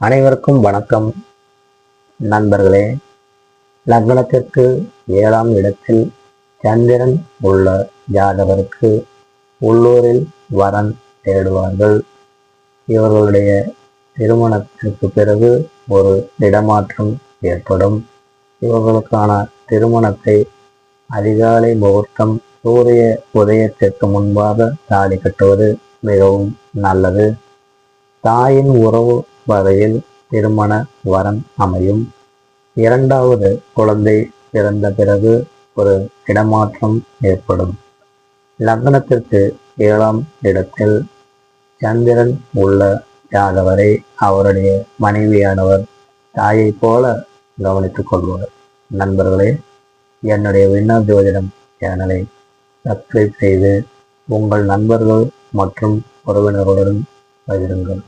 அனைவருக்கும் வணக்கம். நண்பர்களே லக்னத்திற்கு ஏழாம் இடத்தில் சந்திரன் உள்ள ஜாதகருக்கு உள்ளூரில் வரன் தேடுவார்கள். இவர்களுடைய திருமணத்திற்கு பிறகு ஒரு இடமாற்றம் ஏற்படும். இவர்களுக்கான திருமணத்தை அதிகாலை முகூர்த்தம் சூரிய உதயத்திற்கு முன்பாக தாலி கட்டுவது மிகவும் நல்லது. தாயின் உறவு வகையில் திருமண வரன் அமையும். இரண்டாவது குழந்தை பிறந்த பிறகு ஒரு இடமாற்றம் ஏற்படும். லக்னத்திற்கு ஏழாம் இடத்தில் சந்திரன் உள்ள ஜாதவரை அவருடைய மனைவியானவர் தாயை போல கவனித்துக் கொள்வார். நண்பர்களே என்னுடைய விண்ணா ஜோதிடம் சேனலை சப்ஸ்கிரைப் செய்து உங்கள் நண்பர்கள் மற்றும் உறவினர்களுடன் பகிருங்கள்.